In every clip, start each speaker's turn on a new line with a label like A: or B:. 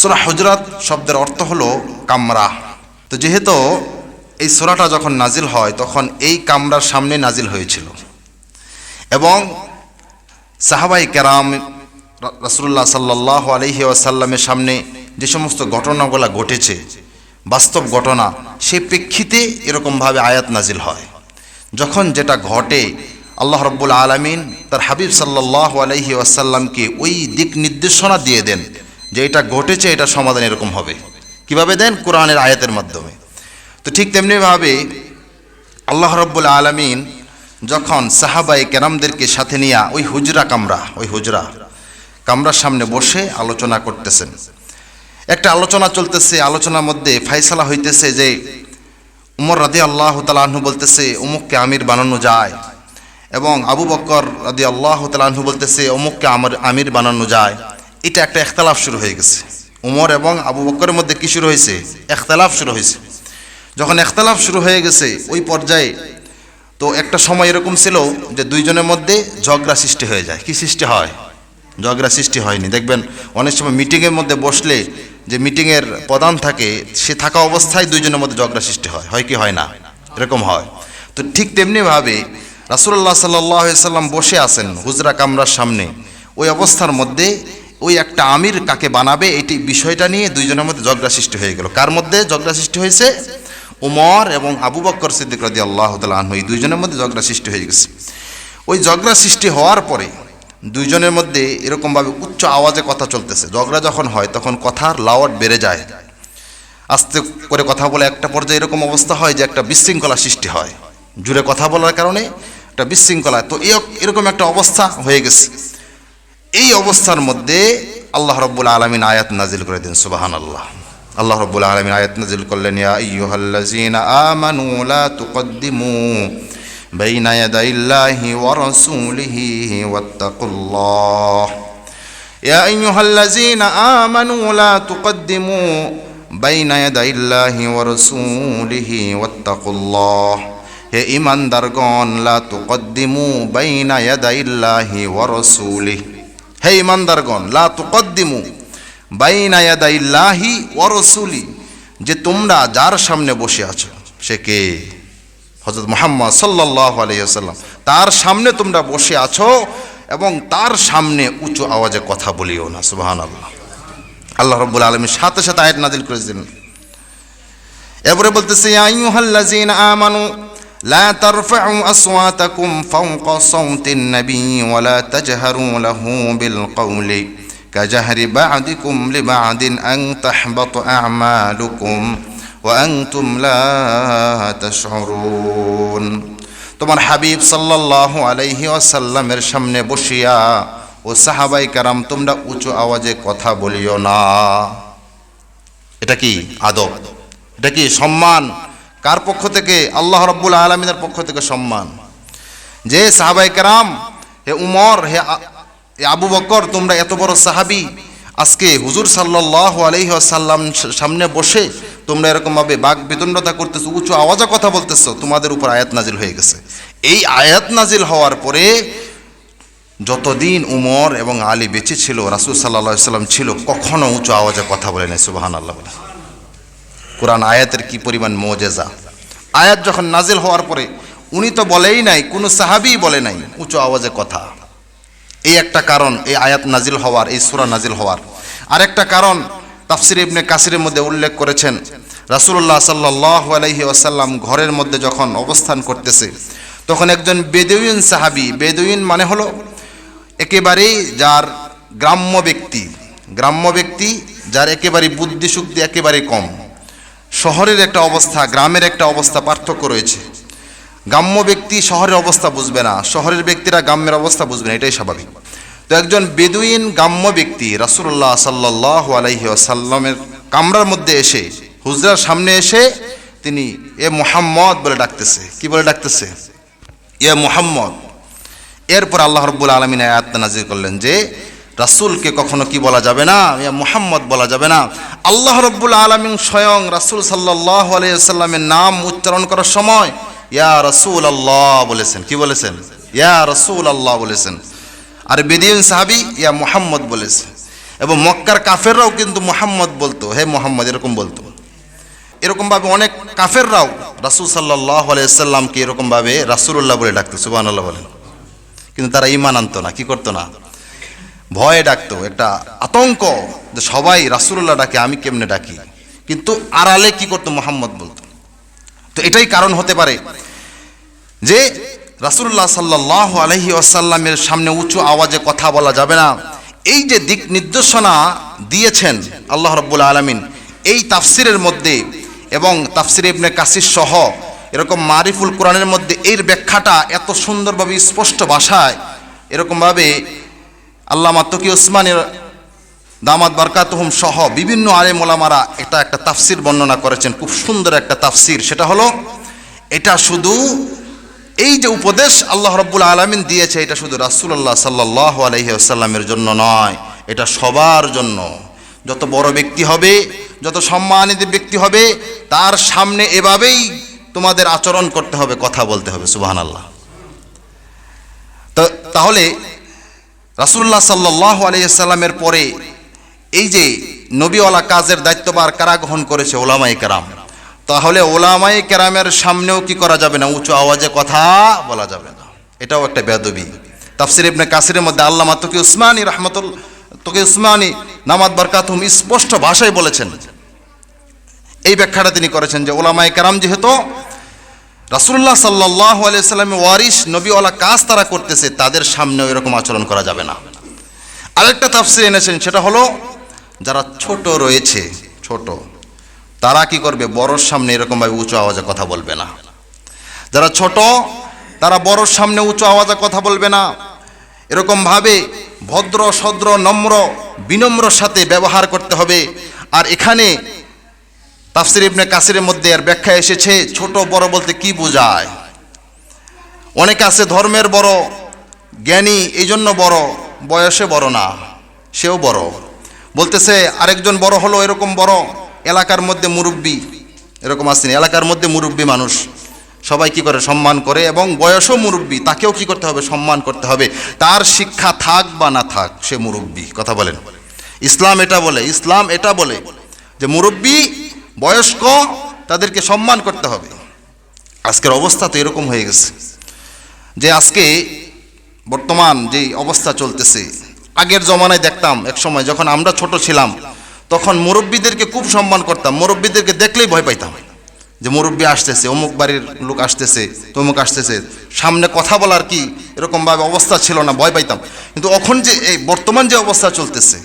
A: সোরা হজরাত শব্দের অর্থ হলো কামরা তো যেহেতু এই সোরাটা যখন নাজিল হয় তখন এই কামরার সামনে নাজিল হয়েছিল এবং সাহাবাই কেরাম রাসুল্লাহ সাল্লাহ আলহি আসাল্লামের সামনে যে সমস্ত ঘটনাগুলো ঘটেছে বাস্তব ঘটনা সেই প্রেক্ষিতে এরকমভাবে আয়াত নাজিল হয় যখন যেটা ঘটে আল্লাহ রব্বুল আলমিন তার হাবিব সাল্লাহ আলহি আসাল্লামকে ওই দিক নির্দেশনা দিয়ে দেন যে এটা ঘটেছে এটা সমাধান এরকম হবে কিভাবে দেন কোরআনের আয়াতের মাধ্যমে তো ঠিক তেমনিভাবে আল্লাহ রব্বুল আলমিন যখন সাহাবাই কেরামদেরকে সাথে নিয়ে ওই হুজরা কামরা ওই হুজরা কামরার সামনে বসে আলোচনা করতেছেন একটা আলোচনা চলতেছে আলোচনার মধ্যে ফাইসালা হইতেছে যে উমর রাদি আল্লাহ তালাহু বলতেছে অমুককে আমির বানানো যায় এবং আবু বক্কর রাদি আল্লাহ তালাহু বলতেছে অমুককে আমার আমির বানানো যায় এটা একটা একতালাফ শুরু হয়ে গেছে উমর এবং আবু বক্করের মধ্যে কী শুরু হয়েছে একতালাফ শুরু হয়েছে যখন একতালাফ শুরু হয়ে গেছে ওই পর্যায়ে তো একটা সময় এরকম ছিল যে দুইজনের মধ্যে ঝগড়া সৃষ্টি হয়ে যায় কি সৃষ্টি হয় ঝগড়া সৃষ্টি হয়নি দেখবেন অনেক সময় মিটিংয়ের মধ্যে বসলে যে মিটিংয়ের প্রধান থাকে সে থাকা অবস্থায় দুইজনের মধ্যে ঝগড়া সৃষ্টি হয় হয় কি হয় না এরকম হয় তো ঠিক তেমনিভাবে রাসুল্লাহ সাল্লাম বসে আছেন হুজরা কামরার সামনে ওই অবস্থার মধ্যে ওই একটা আমির কাকে বানাবে এটি বিষয়টা নিয়ে দুইজনের মধ্যে ঝগড়া সৃষ্টি হয়ে গেল কার মধ্যে ঝগড়া সৃষ্টি হয়েছে উমর এবং আবু বক্কর সিদ্দিক রাজি আল্লাহ তালু এই দুইজনের মধ্যে ঝগড়া সৃষ্টি হয়ে গেছে ওই ঝগড়া সৃষ্টি হওয়ার পরে দুইজনের মধ্যে এরকমভাবে উচ্চ আওয়াজে কথা চলতেছে ঝগড়া যখন হয় তখন কথার লাওয়ট বেড়ে যায় আস্তে করে কথা বলে একটা পর্যায়ে এরকম অবস্থা হয় যে একটা বিশৃঙ্খলা সৃষ্টি হয় জুড়ে কথা বলার কারণে একটা বিশৃঙ্খলা তো এরকম একটা অবস্থা হয়ে গেছে এই অবস্থার মধ্যে আল্লাহ রব্বুল আলমিন আয়াত নাজিল করে দেন সুবাহান আল্লাহ আল্লাহ রব্বুল আলমিন আয়াত নাজিল করলেন ইয়া ইয়ুহাল্লাজিন আমানু লা তুকদ্দিমু بين يدي الله ورسوله واتقوا الله يا أيها الذين آمنوا لا تقدموا بين يدي الله ورسوله واتقوا الله হে ইমানদারগণ লা তুকদ্দিমু বাইনা ইয়াদাইল্লাহি ওয়া রাসূলিহি হে ইমানদারগণ লা তুকদ্দিমু বাইনায়াদাইল্লাহি ওয়ারসুলি যে তোমরা যার সামনে বসে আছো সে কে হজরত মোহাম্মদ সাল্লাহ আলহিহাল্লাম তার সামনে তোমরা বসে আছো এবং তার সামনে উঁচু আওয়াজে কথা বলিও না সুবাহান আল্লাহ আল্লাহ রব্বুল আলমীর সাথে সাথে আয়াত নাদিল করেছিলেন এবারে বলতেছে আমানু لا ترفعوا أصواتكم فوق صوت النبي ولا تجهروا له بالقول كجهر بعضكم لبعض أن تحبط أعمالكم وأنتم لا تشعرون তোমার হাবিব সাল্লাহ আলাইহি আসাল্লামের সামনে বসিয়া ও সাহাবাই কারাম তোমরা উঁচু আওয়াজে কথা বলিও না এটা কি আদব এটা কি সম্মান কার পক্ষ থেকে আল্লাহ রব্বুল আলমিনের পক্ষ থেকে সম্মান যে সাহাবাই কারাম হে উমর হে আবু বকর তোমরা এত বড় সাহাবি আজকে হুজুর সাল্লাহ আলহি আসাল্লাম সামনে বসে তোমরা এরকমভাবে বাঘ বিদণ্ডতা করতেছো উঁচু আওয়াজে কথা বলতেছো তোমাদের উপর আয়াত নাজিল হয়ে গেছে এই আয়াত নাজিল হওয়ার পরে যতদিন উমর এবং আলী বেঁচে ছিল রাসুল সাল্লাহ সাল্লাম ছিল কখনো উঁচু আওয়াজে কথা বলে নাই সুবাহান আল্লাহ কোরআন আয়াতের কি পরিমাণ মোজেজা আয়াত যখন নাজিল হওয়ার পরে উনি তো বলেই নাই কোনো সাহাবি বলে নাই উঁচু আওয়াজে কথা এই একটা কারণ এই আয়াত নাজিল হওয়ার এই সুরা নাজিল হওয়ার আর একটা কারণ তাফসির ইবনে কাসিরের মধ্যে উল্লেখ করেছেন রাসুল্লাহ সাল্লাহ আলহি আসাল্লাম ঘরের মধ্যে যখন অবস্থান করতেছে তখন একজন বেদুইন সাহাবি বেদুইন মানে হলো একেবারেই যার গ্রাম্য ব্যক্তি গ্রাম্য ব্যক্তি যার একেবারে বুদ্ধিশুক্তি একেবারে কম শহরের একটা অবস্থা গ্রামের একটা অবস্থা পার্থক্য রয়েছে গ্রাম্য ব্যক্তি শহরের অবস্থা বুঝবে না শহরের ব্যক্তিরা গ্রামের অবস্থা বুঝবে না এটাই স্বাভাবিক তো একজন বেদুইন গ্রাম্য ব্যক্তি রাসুল্লাহ সাল্লাহ আলাইহি আসাল্লামের কামরার মধ্যে এসে হুজরার সামনে এসে তিনি এ মোহাম্মদ বলে ডাকতেছে কি বলে ডাকতেছে এ মোহাম্মদ এরপর আল্লাহ রব্বুল আলমিন আয়াত নাজির করলেন যে রাসুলকে কখনো কি বলা যাবে না ইয়া মুহাম্মদ বলা যাবে না আল্লাহ রব্বুল আলমিন স্বয়ং রাসুল সাল্লাহ আলাইসাল্লামের নাম উচ্চারণ করার সময় ইয়া রসুল আল্লাহ বলেছেন কি বলেছেন ইয়া রসুল আল্লাহ বলেছেন আর বেদিন সাহাবি ইয়া মোহাম্মদ বলেছেন এবং মক্কার কাফেররাও কিন্তু মোহাম্মদ বলতো হে মোহাম্মদ এরকম বলতো এরকমভাবে অনেক কাফেররাও রাসুল সাল্লাহ আলাইসাল্লামকে এরকমভাবে রাসুল্লাহ বলে ডাকতো সুবাহ আল্লাহ বলেন কিন্তু তারা ইমান আনতো না কি করতো না ভয়ে ডাকতো একটা আতঙ্ক যে সবাই রাসুল্লাহ ডাকে আমি কেমনে ডাকি কিন্তু আড়ালে কি করতো মোহাম্মদ বলতো তো এটাই কারণ হতে পারে যে রাসুল্লাহ সাল্লাহ আলহি আসাল্লামের সামনে উঁচু আওয়াজে কথা বলা যাবে না এই যে দিক নির্দেশনা দিয়েছেন আল্লাহ রব্বুল আলমিন এই তাফসিরের মধ্যে এবং তাফসির ইবনে কাসির সহ এরকম মারিফুল কোরআনের মধ্যে এর ব্যাখ্যাটা এত সুন্দরভাবে স্পষ্ট ভাষায় এরকমভাবে আল্লাহ মাতকি ওসমানের দামাত বারকাতহম সহ বিভিন্ন আলে মোলামারা এটা একটা তাফসির বর্ণনা করেছেন খুব সুন্দর একটা তাফসির সেটা হলো এটা শুধু এই যে উপদেশ আল্লাহ রব্বুল আলমিন দিয়েছে এটা শুধু রাসুল্লাহ সাল্লাহ আলহিউসাল্লামের জন্য নয় এটা সবার জন্য যত বড় ব্যক্তি হবে যত সম্মানিত ব্যক্তি হবে তার সামনে এভাবেই তোমাদের আচরণ করতে হবে কথা বলতে হবে সুবাহান আল্লাহ তাহলে রাসুল্লাহ সাল্লাহ আলিয়াল্লামের পরে এই যে নবীওয়ালা কাজের দায়িত্ববার কারা গ্রহণ করেছে ওলামাই কেরাম তাহলে ওলামাই কেরামের সামনেও কি করা যাবে না উঁচু আওয়াজে কথা বলা যাবে না এটাও একটা বেদবি তাফসির ইবনে কাসিরের মধ্যে আল্লামা তোকে উসমানী রহমতুল তোকে উসমানী নামাদ বরকাতুম স্পষ্ট ভাষায় বলেছেন এই ব্যাখ্যাটা তিনি করেছেন যে ওলামাই কেরাম যেহেতু রাসুল্লাহ সাল্লাহ আলিয়াল্লামের ওয়ারিস নবীওয়ালা কাজ তারা করতেছে তাদের সামনে ওই রকম আচরণ করা যাবে না আরেকটা তাফসির এনেছেন সেটা হলো যারা ছোট রয়েছে ছোট তারা কি করবে বড়োর সামনে এরকমভাবে উঁচু আওয়াজে কথা বলবে না যারা ছোট তারা বড়োর সামনে উঁচু আওয়াজে কথা বলবে না এরকমভাবে ভদ্র সদ্র নম্র বিনম্র সাথে ব্যবহার করতে হবে আর এখানে তাফসির ইবনে কাসিরের মধ্যে এর ব্যাখ্যা এসেছে ছোট বড় বলতে কি বোঝায় অনেকে আছে ধর্মের বড় জ্ঞানী এই জন্য বড় বয়সে বড় না সেও বড় বলতেছে আরেকজন বড় হলো এরকম বড় এলাকার মধ্যে মুরব্বী এরকম আসেনি এলাকার মধ্যে মুরব্বী মানুষ সবাই কি করে সম্মান করে এবং বয়সও মুরব্বী তাকেও কি করতে হবে সম্মান করতে হবে তার শিক্ষা থাক বা না থাক সে মুরব্বী কথা বলেন ইসলাম এটা বলে ইসলাম এটা বলে যে মুরব্বী বয়স্ক তাদেরকে সম্মান করতে হবে আজকের অবস্থা তো এরকম হয়ে গেছে যে আজকে বর্তমান যে অবস্থা চলতেছে আগের জমানায় দেখতাম এক সময় যখন আমরা ছোট ছিলাম তখন মুরব্বীদেরকে খুব সম্মান করতাম মুরব্বীদেরকে দেখলেই ভয় পাইতাম যে মুরব্বী আসতেছে অমুক বাড়ির লোক আসতেছে তমুক আসতেছে সামনে কথা বলার কি এরকমভাবে অবস্থা ছিল না ভয় পাইতাম কিন্তু এখন যে এই বর্তমান যে অবস্থা চলতেছে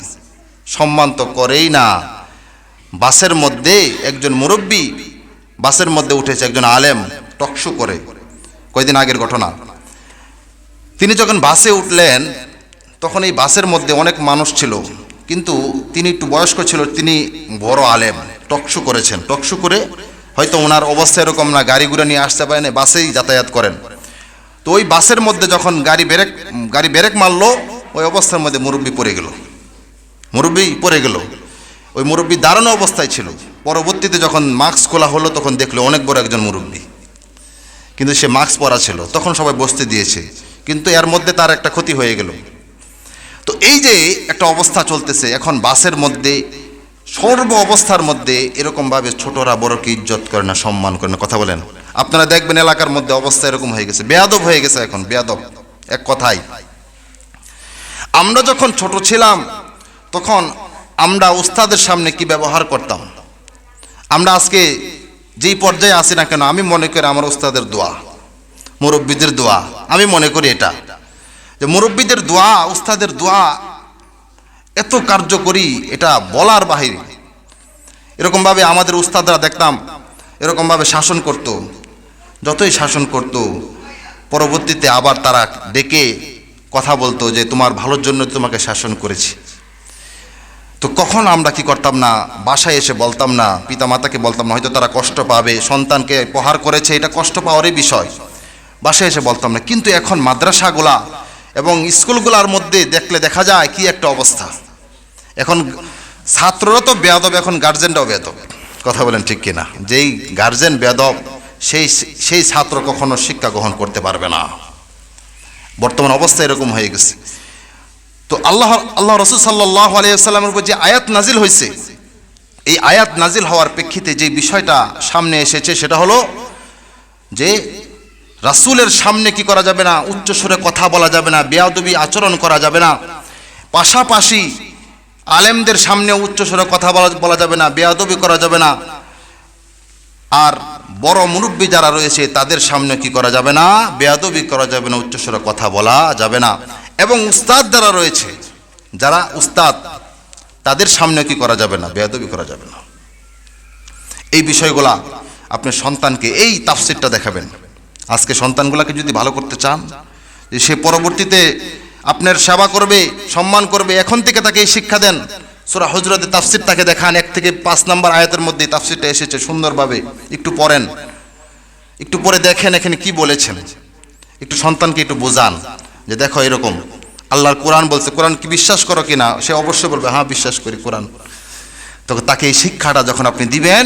A: সম্মান তো করেই না বাসের মধ্যে একজন মুরব্বী বাসের মধ্যে উঠেছে একজন আলেম টকশু করে কয়েকদিন আগের ঘটনা তিনি যখন বাসে উঠলেন তখন এই বাসের মধ্যে অনেক মানুষ ছিল কিন্তু তিনি একটু বয়স্ক ছিল তিনি বড় আলেম টকশু করেছেন টকশু করে হয়তো ওনার অবস্থা এরকম না গাড়ি ঘুরে নিয়ে আসতে পারেন বাসেই যাতায়াত করেন তো ওই বাসের মধ্যে যখন গাড়ি বেরেক গাড়ি ব্রেক মারলো ওই অবস্থার মধ্যে মুরব্বী পড়ে গেল মুরব্বী পড়ে গেল ওই মুরব্বী দাঁড়ানো অবস্থায় ছিল পরবর্তীতে যখন মাস্ক খোলা হলো তখন দেখলো অনেক বড় একজন মুরব্বী কিন্তু সে মাস্ক পরা ছিল তখন সবাই বসতে দিয়েছে কিন্তু এর মধ্যে তার একটা ক্ষতি হয়ে গেল তো এই যে একটা অবস্থা চলতেছে এখন বাসের মধ্যে সর্ব অবস্থার মধ্যে এরকমভাবে ছোটরা বড়কে ইজ্জত করে না সম্মান করে না কথা বলেন আপনারা দেখবেন এলাকার মধ্যে অবস্থা এরকম হয়ে গেছে বেয়াদব হয়ে গেছে এখন বেয়াদব এক কথাই আমরা যখন ছোট ছিলাম তখন আমরা উস্তাদের সামনে কি ব্যবহার করতাম আমরা আজকে যেই পর্যায়ে আসি না কেন আমি মনে করি আমার উস্তাদের দোয়া মুরব্বীদের দোয়া আমি মনে করি এটা যে মুরব্বীদের দোয়া উস্তাদের দোয়া এত কার্যকরী এটা বলার বাহিরে এরকমভাবে আমাদের উস্তাদরা দেখতাম এরকমভাবে শাসন করত যতই শাসন করত পরবর্তীতে আবার তারা ডেকে কথা বলতো যে তোমার ভালোর জন্য তোমাকে শাসন করেছি তো কখন আমরা কি করতাম না বাসায় এসে বলতাম না পিতা মাতাকে বলতাম না হয়তো তারা কষ্ট পাবে সন্তানকে প্রহার করেছে এটা কষ্ট পাওয়ারই বিষয় বাসায় এসে বলতাম না কিন্তু এখন মাদ্রাসাগুলা এবং স্কুলগুলার মধ্যে দেখলে দেখা যায় কি একটা অবস্থা এখন ছাত্ররা তো বেয়াদব এখন গার্জেনরাও বেয়াদব কথা বলেন ঠিক কিনা যেই গার্জেন বেয়াদব সেই সেই ছাত্র কখনো শিক্ষা গ্রহণ করতে পারবে না বর্তমান অবস্থা এরকম হয়ে গেছে তো আল্লাহ আল্লাহ রসুল সাল্লাহ আলিয়াল্লামের উপর যে আয়াত নাজিল হয়েছে এই আয়াত নাজিল হওয়ার প্রেক্ষিতে যে বিষয়টা সামনে এসেছে সেটা হলো যে রাসুলের সামনে কি করা যাবে না উচ্চ সুরে কথা বলা যাবে না বেয়াদবি আচরণ করা যাবে না পাশাপাশি আলেমদের সামনে উচ্চ সুরে কথা বলা বলা যাবে না বেয়াদবি করা যাবে না আর বড় মুরব্বী যারা রয়েছে তাদের সামনে কি করা যাবে না বেয়াদবি করা যাবে না উচ্চস্বরে কথা বলা যাবে না এবং উস্তাদ যারা রয়েছে যারা উস্তাদ তাদের সামনে কি করা যাবে না বেয়াদবি করা যাবে না এই বিষয়গুলা আপনার সন্তানকে এই তাফসিরটা দেখাবেন আজকে সন্তানগুলাকে যদি ভালো করতে চান যে সে পরবর্তীতে আপনার সেবা করবে সম্মান করবে এখন থেকে তাকে এই শিক্ষা দেন সোরা হজরতে তাফসির তাকে দেখান এক থেকে পাঁচ নম্বর আয়াতের মধ্যে তাফসিরটা এসেছে সুন্দরভাবে একটু পড়েন একটু পরে দেখেন এখানে কি বলেছেন একটু সন্তানকে একটু বোঝান যে দেখো এরকম আল্লাহর কোরআন বলছে কোরআন কি বিশ্বাস করো কি না সে অবশ্যই বলবে হ্যাঁ বিশ্বাস করি কোরআন তো তাকে এই শিক্ষাটা যখন আপনি দিবেন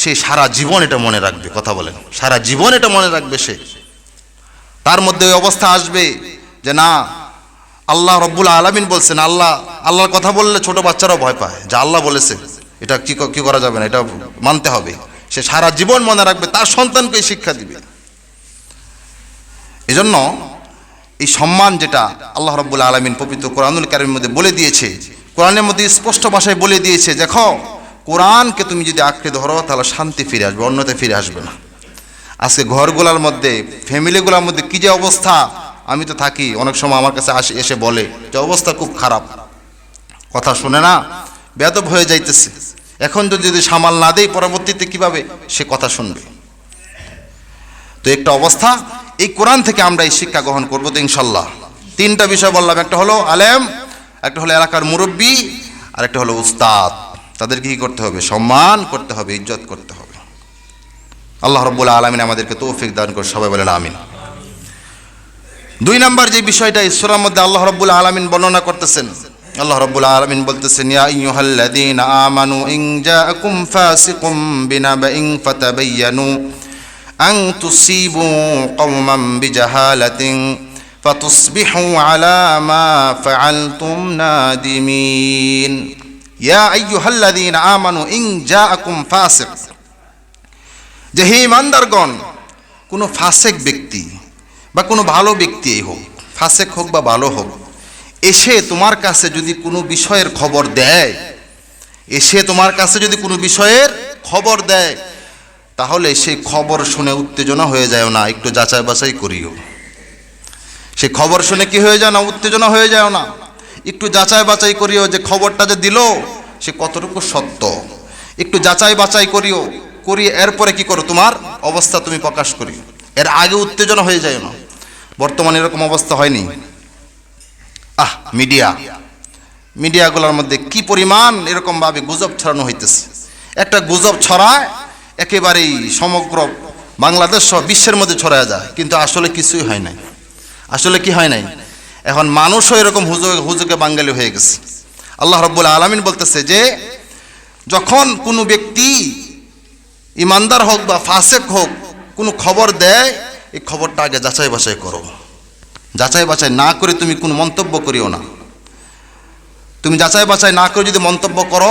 A: সে সারা জীবন এটা মনে রাখবে কথা বলেন সারা জীবন এটা মনে রাখবে সে তার মধ্যে ওই অবস্থা আসবে যে না আল্লাহ রব্বুল আলমিন বলছেন আল্লাহ আল্লাহর কথা বললে ছোট বাচ্চারাও ভয় পায় যা আল্লাহ বলেছে এটা কি কি করা যাবে না এটা মানতে হবে সে সারা জীবন মনে রাখবে তার সন্তানকে শিক্ষা দিবে এজন্য এই সম্মান যেটা আল্লাহ রব্বুল আলমিন পবিত্র কোরআনুল কারিমের মধ্যে বলে দিয়েছে কোরআনের মধ্যে স্পষ্ট ভাষায় বলে দিয়েছে দেখো কোরআনকে তুমি যদি আঁকড়ে ধরো তাহলে শান্তি ফিরে আসবে অন্যতে ফিরে আসবে না আজকে ঘরগুলার মধ্যে ফ্যামিলিগুলার মধ্যে কী যে অবস্থা আমি তো থাকি অনেক সময় আমার কাছে আসে এসে বলে যে অবস্থা খুব খারাপ কথা শুনে না বেদব হয়ে যাইতেছে এখন তো যদি সামাল না দেয় পরবর্তীতে কিভাবে সে কথা শুনবে তো একটা অবস্থা এই কোরআন থেকে আমরা এই শিক্ষা গ্রহণ করবো তো ইনশাল্লাহ তিনটা বিষয় বললাম একটা হলো আলেম একটা হলো এলাকার মুরব্বী আর একটা হলো উস্তাদ তাদেরকে কী করতে হবে সম্মান করতে হবে ইজ্জত করতে হবে আল্লাহ রব্বুল্লা আলমিন আমাদেরকে তৌফিক দান করে সবাই বলেন আমিন দুই নম্বর যে বিষয়টা ঈশ্বরের মধ্যে আল্লাহ রব্বুল্লা আলমিন বর্ণনা করতেছেন আল্লাহ রব্বুল আলমিন বলতেছেন ইয়া ইয়ুহাল্লাদিন আমানু ইং জাআকুম ফাসিকুম বিনাবাইন ফাতাবাইয়ানু أن تصيبوا قوما بجهالة فتصبحوا على ما فعلتم نادمين يا أيها الذين آمنوا إن جاءكم فاسق যে হে কোনো ফাসেক ব্যক্তি বা কোনো ভালো ব্যক্তি হোক ফাসেক হোক বা ভালো হোক এসে তোমার কাছে যদি কোনো বিষয়ের খবর দেয় এসে তোমার কাছে যদি কোনো বিষয়ের খবর দেয় তাহলে সেই খবর শুনে উত্তেজনা হয়ে যায় না একটু যাচাই বাছাই করিও সে খবর শুনে কি হয়ে যায় না উত্তেজনা হয়ে যায় না একটু যাচাই বাছাই করিও যে খবরটা যে দিল সে কতটুকু সত্য একটু যাচাই বাছাই করিও করি এরপরে কি করো তোমার অবস্থা তুমি প্রকাশ করি এর আগে উত্তেজনা হয়ে যায় না বর্তমানে এরকম অবস্থা হয়নি আহ মিডিয়া মিডিয়াগুলোর মধ্যে কি পরিমাণ এরকমভাবে গুজব ছড়ানো হইতেছে একটা গুজব ছড়ায় একেবারেই সমগ্র বাংলাদেশ সহ বিশ্বের মধ্যে ছড়ায় যায় কিন্তু আসলে কিছুই হয় নাই আসলে কি হয় নাই এখন মানুষও এরকম হুজুকে হুজুকে বাঙালি হয়ে গেছে আল্লাহ রব্বুল আলমিন বলতেছে যে যখন কোনো ব্যক্তি ইমানদার হোক বা ফাসেক হোক কোনো খবর দেয় এই খবরটা আগে যাচাই বাছাই করো যাচাই বাছাই না করে তুমি কোনো মন্তব্য করিও না তুমি যাচাই বাছাই না করে যদি মন্তব্য করো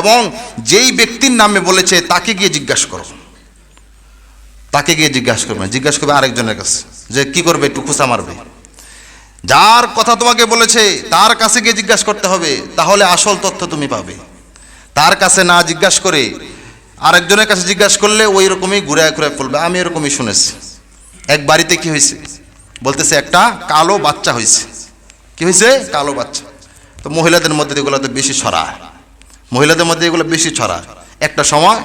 A: এবং যেই ব্যক্তির নামে বলেছে তাকে গিয়ে জিজ্ঞাসা করো তাকে গিয়ে জিজ্ঞাসা করবে জিজ্ঞাসা করবে আরেকজনের কাছে যে কি করবে একটু খুঁচা মারবে যার কথা তোমাকে বলেছে তার কাছে গিয়ে জিজ্ঞাসা করতে হবে তাহলে আসল তথ্য তুমি পাবে তার কাছে না জিজ্ঞাসা করে আরেকজনের কাছে জিজ্ঞাসা করলে ওই রকমই ঘুরে ঘুরে ফুলবে আমি এরকমই শুনেছি এক বাড়িতে কি হয়েছে বলতেছে একটা কালো বাচ্চা হয়েছে কি হয়েছে কালো বাচ্চা তো মহিলাদের মধ্যে এগুলো তো বেশি সরা মহিলাদের মধ্যে এগুলো বেশি ছড়া একটা সময়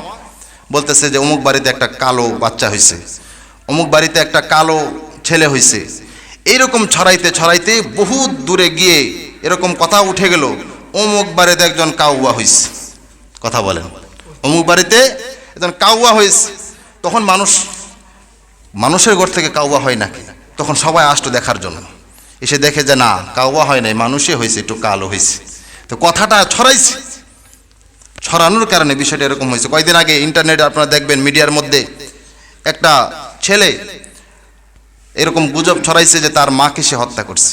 A: বলতেছে যে অমুক বাড়িতে একটা কালো বাচ্চা হয়েছে অমুক বাড়িতে একটা কালো ছেলে হয়েছে এইরকম ছড়াইতে ছড়াইতে বহু দূরে গিয়ে এরকম কথা উঠে গেল অমুক বাড়িতে একজন কাউয়া হয়েছে কথা বলেন অমুক বাড়িতে একজন কাউয়া হয়েছে তখন মানুষ মানুষের ঘর থেকে কাউয়া হয় নাকি তখন সবাই আসতো দেখার জন্য এসে দেখে যে না কাউয়া হয় নাই মানুষে হয়েছে একটু কালো হয়েছে তো কথাটা ছড়াইছে ছড়ানোর কারণে বিষয়টা এরকম হয়েছে কয়েকদিন আগে ইন্টারনেটে আপনারা দেখবেন মিডিয়ার মধ্যে একটা ছেলে এরকম গুজব ছড়াইছে যে তার মাকে সে হত্যা করছে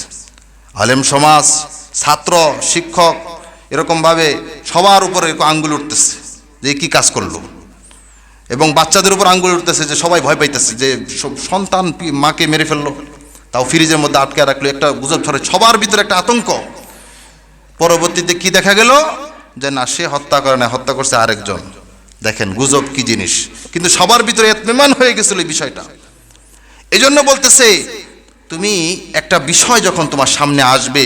A: আলেম সমাজ ছাত্র শিক্ষক এরকমভাবে সবার উপরে আঙ্গুল উঠতেছে যে কি কাজ করলো এবং বাচ্চাদের উপর আঙ্গুল উঠতেছে যে সবাই ভয় পাইতেছে যে সন্তান মাকে মেরে ফেললো তাও ফ্রিজের মধ্যে আটকে রাখলো একটা গুজব ছড়ায় সবার ভিতরে একটা আতঙ্ক পরবর্তীতে কি দেখা গেল যে না সে হত্যা করে না হত্যা করছে আরেকজন দেখেন গুজব কি জিনিস কিন্তু সবার ভিতরে এতমেমান হয়ে গেছিল এই বিষয়টা এই জন্য বলতেছে তুমি একটা বিষয় যখন তোমার সামনে আসবে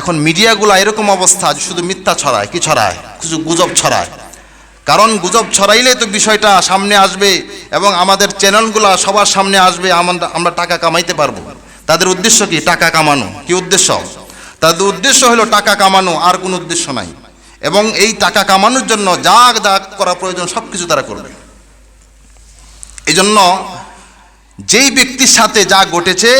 A: এখন মিডিয়াগুলো এরকম অবস্থা শুধু মিথ্যা ছড়ায় কি ছড়ায় কিছু গুজব ছড়ায় কারণ গুজব ছড়াইলে তো বিষয়টা সামনে আসবে এবং আমাদের চ্যানেলগুলো সবার সামনে আসবে আমরা আমরা টাকা কামাইতে পারবো তাদের উদ্দেশ্য কি টাকা কামানো কি উদ্দেশ্য তাদের উদ্দেশ্য হলো টাকা কামানো আর কোনো উদ্দেশ্য নাই এবং এই টাকা কামানোর জন্য যা যা করা প্রয়োজন সব কিছু তারা করবে এই জন্য যেই ব্যক্তির সাথে যা ঘটেছে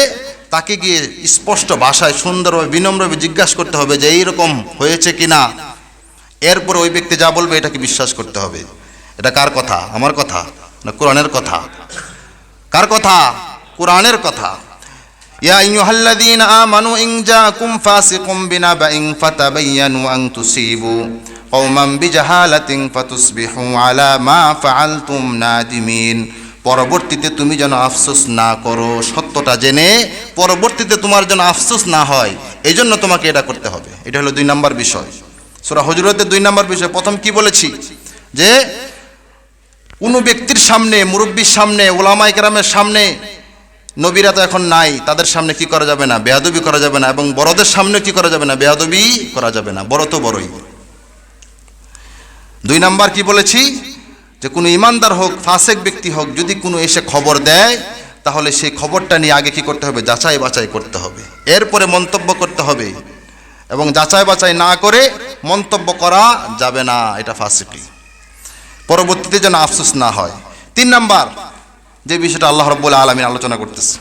A: তাকে গিয়ে স্পষ্ট ভাষায় সুন্দরভাবে বিনম্রভাবে জিজ্ঞাসা করতে হবে যে এইরকম হয়েছে কি না এরপরে ওই ব্যক্তি যা বলবে এটাকে বিশ্বাস করতে হবে এটা কার কথা আমার কথা না কোরআনের কথা কার কথা কোরআনের কথা يا أيها الذين آمنوا إن جاءكم فاسق بنبأ فتبينوا أن تصيبوا قوما بجهالة فتصبحوا على ما فعلتم نادمين পরবর্তীতে তুমি যেন আফসোস না করো সত্যটা জেনে পরবর্তীতে তোমার যেন আফসোস না হয় এই জন্য তোমাকে এটা করতে হবে এটা হলো দুই নম্বর বিষয় সুরা হজরতে দুই নম্বর বিষয় প্রথম কি বলেছি যে কোনো ব্যক্তির সামনে মুরব্বীর সামনে ওলামাইকরামের সামনে নবীরা তো এখন নাই তাদের সামনে কি করা যাবে না বেয়াদবি করা যাবে না এবং বড়দের সামনে কি করা যাবে না বেয়াদবি করা যাবে না বড় তো বড়ই দুই নাম্বার কি বলেছি যে কোনো ইমানদার হোক ফাসেক ব্যক্তি হোক যদি কোনো এসে খবর দেয় তাহলে সেই খবরটা নিয়ে আগে কি করতে হবে যাচাই বাছাই করতে হবে এরপরে মন্তব্য করতে হবে এবং যাচাই বাছাই না করে মন্তব্য করা যাবে না এটা ফাসেকি পরবর্তীতে যেন আফসোস না হয় তিন নাম্বার যে বিষয়টা আল্লাহ রব্বুল আলমিন আলোচনা করতেছে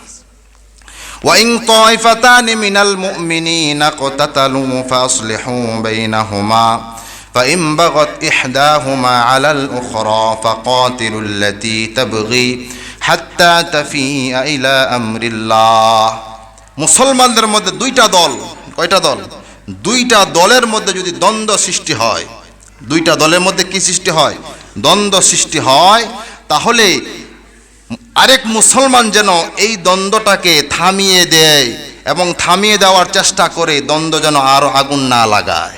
A: وإن طائفتان من المؤمنين اقتتلوا فأصلحوا بينهما فإن بغت إحداهما على الأخرى فقاتلوا التي تبغي حتى تفيء إلى أمر الله মুসলমানদের মধ্যে দুইটা দল কয়টা দল দুইটা দলের মধ্যে যদি দ্বন্দ্ব সৃষ্টি হয় দুইটা দলের মধ্যে কি সৃষ্টি হয় দ্বন্দ্ব সৃষ্টি হয় তাহলে আরেক মুসলমান যেন এই দ্বন্দ্বটাকে থামিয়ে দেয় এবং থামিয়ে দেওয়ার চেষ্টা করে দ্বন্দ্ব যেন আরও আগুন না লাগায়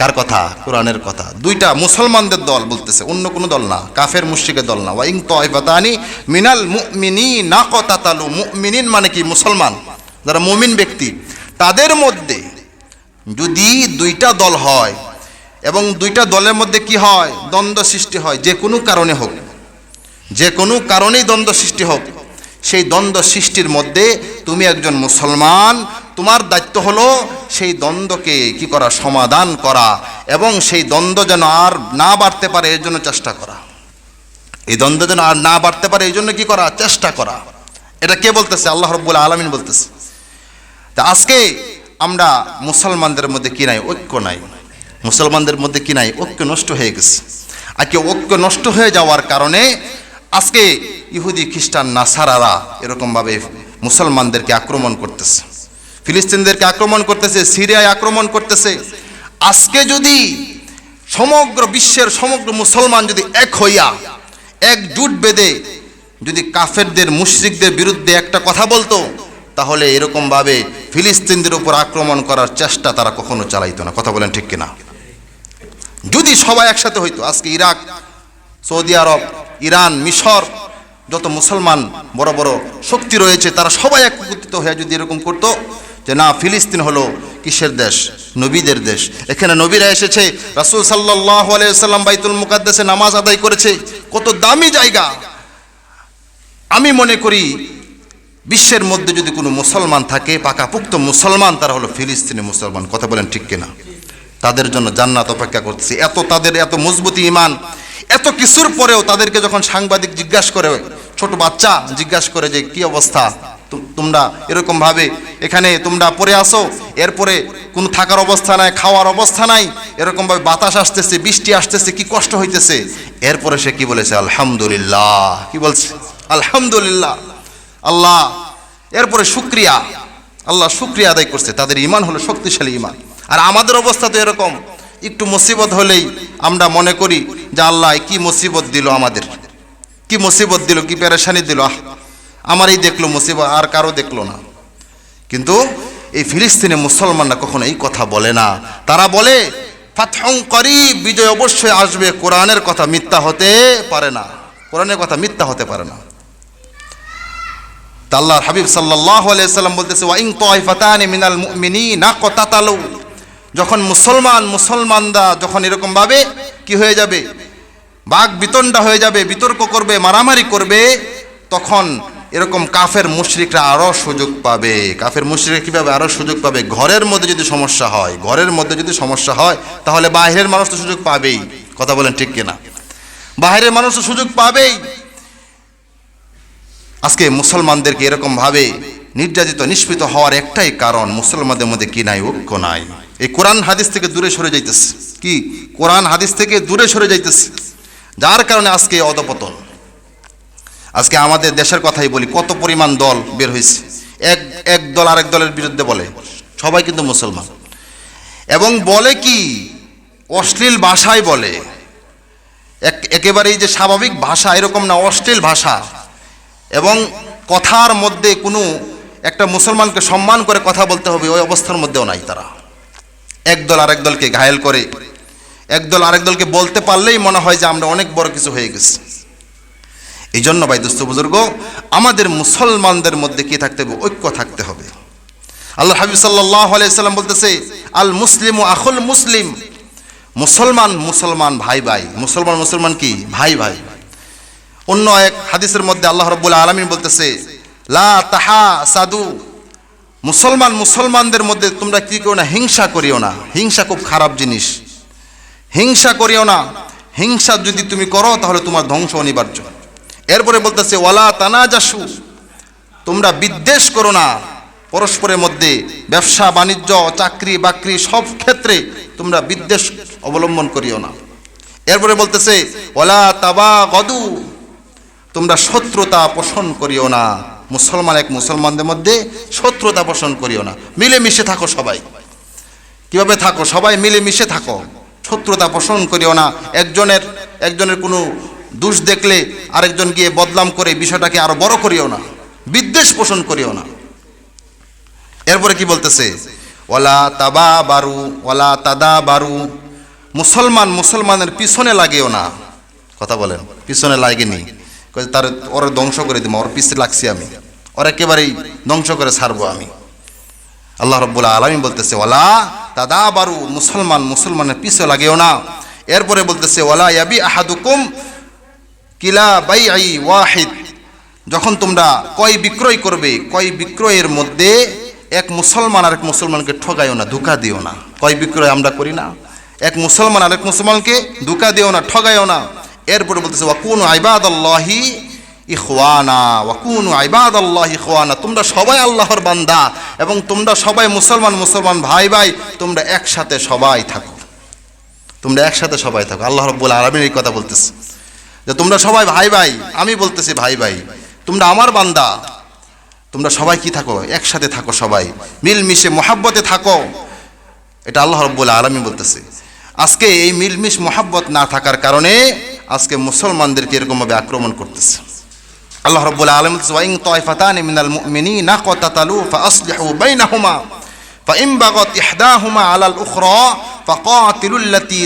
A: কার কথা কোরআনের কথা দুইটা মুসলমানদের দল বলতেছে অন্য কোনো দল না কাফের মুশ্রিকের দল না ওয়াইং তানি মিনাল মুমিনি না কথা তালু মুমিনিন মানে কি মুসলমান যারা মুমিন ব্যক্তি তাদের মধ্যে যদি দুইটা দল হয় এবং দুইটা দলের মধ্যে কি হয় দ্বন্দ্ব সৃষ্টি হয় যে কোনো কারণে হোক যে কোনো কারণেই দ্বন্দ্ব সৃষ্টি হোক সেই দ্বন্দ্ব সৃষ্টির মধ্যে তুমি একজন মুসলমান তোমার দায়িত্ব হলো সেই দ্বন্দ্বকে কি করা সমাধান করা এবং সেই দ্বন্দ্ব যেন আর না বাড়তে পারে এর জন্য চেষ্টা করা এই দ্বন্দ্ব যেন আর না বাড়তে পারে এই জন্য কি করা চেষ্টা করা এটা কে বলতেছে আল্লাহ রব্বুল আলমিন বলতেছে তা আজকে আমরা মুসলমানদের মধ্যে কি নাই ঐক্য নাই মুসলমানদের মধ্যে কি নাই ঐক্য নষ্ট হয়ে গেছে আজকে ঐক্য নষ্ট হয়ে যাওয়ার কারণে আজকে ইহুদি খ্রিস্টান নাসারারা এরকমভাবে মুসলমানদেরকে আক্রমণ করতেছে ফিলিস্তিনদেরকে আক্রমণ করতেছে সিরিয়ায় আক্রমণ করতেছে আজকে যদি সমগ্র বিশ্বের সমগ্র মুসলমান যদি এক হইয়া একজুট বেঁধে যদি কাফেরদের মুশ্রিকদের বিরুদ্ধে একটা কথা বলতো তাহলে এরকমভাবে ফিলিস্তিনদের উপর আক্রমণ করার চেষ্টা তারা কখনো চালাইতো না কথা বলেন ঠিক কিনা যদি সবাই একসাথে হইতো আজকে ইরাক সৌদি আরব ইরান মিশর যত মুসলমান বড় বড় শক্তি রয়েছে তারা সবাই একত্রিত হয়ে যদি এরকম করতো যে না ফিলিস্তিন হলো কিসের দেশ নবীদের দেশ এখানে নবীরা এসেছে রাসুল সাল্লাহ আলাইসাল্লাম বাইতুল মুকাদ্দেশে নামাজ আদায় করেছে কত দামি জায়গা আমি মনে করি বিশ্বের মধ্যে যদি কোনো মুসলমান থাকে পাকাপুক্ত মুসলমান তারা হলো ফিলিস্তিনি মুসলমান কথা বলেন ঠিক কিনা তাদের জন্য জান্নাত অপেক্ষা করছে এত তাদের এত মজবুতি ইমান এত কিছুর পরেও তাদেরকে যখন সাংবাদিক জিজ্ঞাসা করে ছোট বাচ্চা জিজ্ঞাসা করে যে কি অবস্থা তোমরা এরকম ভাবে এখানে তোমরা পরে আসো এরপরে কোনো থাকার অবস্থা নাই খাওয়ার অবস্থা নাই এরকম ভাবে বাতাস আসতেছে বৃষ্টি আসতেছে কি কষ্ট হইতেছে এরপরে সে কি বলেছে আলহামদুলিল্লাহ কি বলছে আলহামদুলিল্লাহ আল্লাহ এরপরে শুক্রিয়া আল্লাহ শুক্রিয়া আদায় করছে তাদের ইমান হলো শক্তিশালী ইমান আর আমাদের অবস্থা তো এরকম একটু মুসিবত হলেই আমরা মনে করি যে আল্লাহ কি মুসিবত দিল আমাদের কি মুসিবত দিল কি পেরেশানি দিল আহ আমারই দেখলো মুসিবত আর কারো দেখলো না কিন্তু এই ফিলিস্তিনে মুসলমানরা কখনো এই কথা বলে না তারা বলে ফাথং করি বিজয় অবশ্যই আসবে কোরআনের কথা মিথ্যা হতে পারে না কোরআনের কথা মিথ্যা হতে পারে না তা আল্লাহর হাবিব সাল্লাহ আলিয়া সাল্লাম বলতেছে ওয়াইং তো মিনাল মিনি না কতাতালু যখন মুসলমান মুসলমানরা যখন এরকমভাবে কি হয়ে যাবে বাঘ বিতণ্ডা হয়ে যাবে বিতর্ক করবে মারামারি করবে তখন এরকম কাফের মুশ্রিকরা আরও সুযোগ পাবে কাফের মুশরিকরা কীভাবে আরও সুযোগ পাবে ঘরের মধ্যে যদি সমস্যা হয় ঘরের মধ্যে যদি সমস্যা হয় তাহলে বাইরের মানুষ তো সুযোগ পাবেই কথা বলেন ঠিক কিনা বাইরের মানুষ তো সুযোগ পাবেই আজকে মুসলমানদেরকে এরকমভাবে নির্যাতিত নিষ্পিত হওয়ার একটাই কারণ মুসলমানদের মধ্যে কি নাই ঐক্য নাই এই কোরআন হাদিস থেকে দূরে সরে যাইতেছে কি কোরআন হাদিস থেকে দূরে সরে যাইতেছে যার কারণে আজকে অধপতন আজকে আমাদের দেশের কথাই বলি কত পরিমাণ দল বের হয়েছে এক এক দল আরেক দলের বিরুদ্ধে বলে সবাই কিন্তু মুসলমান এবং বলে কি অশ্লীল ভাষায় বলে এক একেবারেই যে স্বাভাবিক ভাষা এরকম না অশ্লীল ভাষা এবং কথার মধ্যে কোনো একটা মুসলমানকে সম্মান করে কথা বলতে হবে ওই অবস্থার মধ্যেও নাই তারা একদল আরেক দলকে ঘায়েল করে একদল আরেক দলকে বলতে পারলেই মনে হয় যে আমরা অনেক বড় কিছু হয়ে গেছি এই জন্য ভাই দুস্থ বুজুর্গ আমাদের মুসলমানদের মধ্যে কি থাকতে হবে ঐক্য থাকতে হবে আল্লাহ হাবিব সাল্লাহ আলাইসাল্লাম বলতেছে আল মুসলিম ও আখল মুসলিম মুসলমান মুসলমান ভাই ভাই মুসলমান মুসলমান কি ভাই ভাই অন্য এক হাদিসের মধ্যে আল্লাহ রব্বুল আলমিন বলতেছে লা তাহা সাধু মুসলমান মুসলমানদের মধ্যে তোমরা কী করো না হিংসা করিও না হিংসা খুব খারাপ জিনিস হিংসা করিও না হিংসা যদি তুমি করো তাহলে তোমার ধ্বংস অনিবার্য এরপরে বলতেছে ওয়ালা যাসু তোমরা বিদ্বেষ করো না পরস্পরের মধ্যে ব্যবসা বাণিজ্য চাকরি বাকরি সব ক্ষেত্রে তোমরা বিদ্বেষ অবলম্বন করিও না এরপরে বলতেছে ওলা তাবা গদু তোমরা শত্রুতা পোষণ করিও না মুসলমান এক মুসলমানদের মধ্যে শত্রুতা পোষণ করিও না মিলেমিশে থাকো সবাই কিভাবে থাকো সবাই মিলেমিশে থাকো শত্রুতা পোষণ করিও না একজনের একজনের কোনো দোষ দেখলে আরেকজন গিয়ে বদলাম করে বিষয়টাকে আরো বড় করিও না বিদ্বেষ পোষণ করিও না এরপরে কি বলতেছে ওলা তাবা বারু ওলা তাদা বারু মুসলমান মুসলমানের পিছনে লাগেও না কথা বলেন পিছনে লাগেনি তার ওর ধ্বংস করে দিব ওর পিছিয়ে লাগছি আমি ওর একেবারেই ধ্বংস করে ছাড়বো আমি আল্লাহ রব্বুল্লাহ আলমী বলতেছে ওলা দাদা বারু মুসলমান মুসলমানের পিছিয়ে লাগেও না এরপরে বলতেছে ওলা ইয়াবি আহাদুকুম কিলা বাই আই ওয়াহিদ যখন তোমরা কয় বিক্রয় করবে কয় বিক্রয়ের মধ্যে এক মুসলমান আর এক মুসলমানকে ঠকাইও না ধোকা দিও না কয় বিক্রয় আমরা করি না এক মুসলমান আর এক মুসলমানকে ধোকা দিও না ঠগাইও না এরপরে বলতেছে ওয়া কোন আইবাদ আল্লাহি ইখওয়ানা ওয়াকুনু আইবাদ আল্লাহ ইখওয়ানা তোমরা সবাই আল্লাহর বান্দা এবং তোমরা সবাই মুসলমান মুসলমান ভাই ভাই তোমরা একসাথে সবাই থাকো তোমরা একসাথে সবাই থাকো আল্লাহ রব্বুল আলমিন এই কথা বলতেছে যে তোমরা সবাই ভাই ভাই আমি বলতেছি ভাই ভাই তোমরা আমার বান্দা তোমরা সবাই কি থাকো একসাথে থাকো সবাই মিলমিশে মোহাব্বতে থাকো এটা আল্লাহ রব্বুল আলমী বলতেছে আজকে এই মিলমিশ মোহাব্বত না থাকার কারণে আজকে মুসলমানদেরকে এরকমভাবে আক্রমণ করতেছে আল্লাহ রব্বুল আলম ওয়াইং তয়ফাতান মিনাল মুমিনি না কতাতালু ফা আসলিহু বাইনাহুমা فإن بغت إحداهما على الأخرى فقاتلوا التي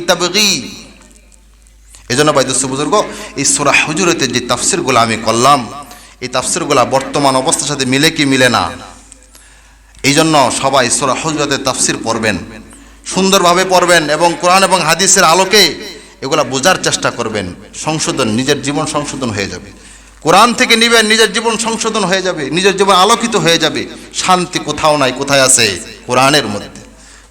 A: ভাই দোস্ত বুজুর্গ এই সুরা হুজুরতের যে তাফসিরগুলো আমি করলাম এই তাফসিরগুলো বর্তমান অবস্থার সাথে মিলে কি মিলে না এই জন্য সবাই সুরা হুজুরতের তাফসির পড়বেন সুন্দরভাবে পড়বেন এবং কোরআন এবং হাদিসের আলোকে এগুলা বোঝার চেষ্টা করবেন সংশোধন নিজের জীবন সংশোধন হয়ে যাবে কোরআন থেকে নিবেন নিজের জীবন সংশোধন হয়ে যাবে নিজের জীবন আলোকিত হয়ে যাবে শান্তি কোথাও নাই কোথায় আছে কোরআনের মধ্যে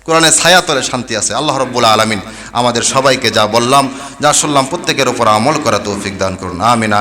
A: কোরআনের ছায়াতলে শান্তি আছে আল্লাহ রব্বুল আলমিন আমাদের সবাইকে যা বললাম যা শুনলাম প্রত্যেকের ওপর আমল করা তৌফিক দান করুন আমিন আমিন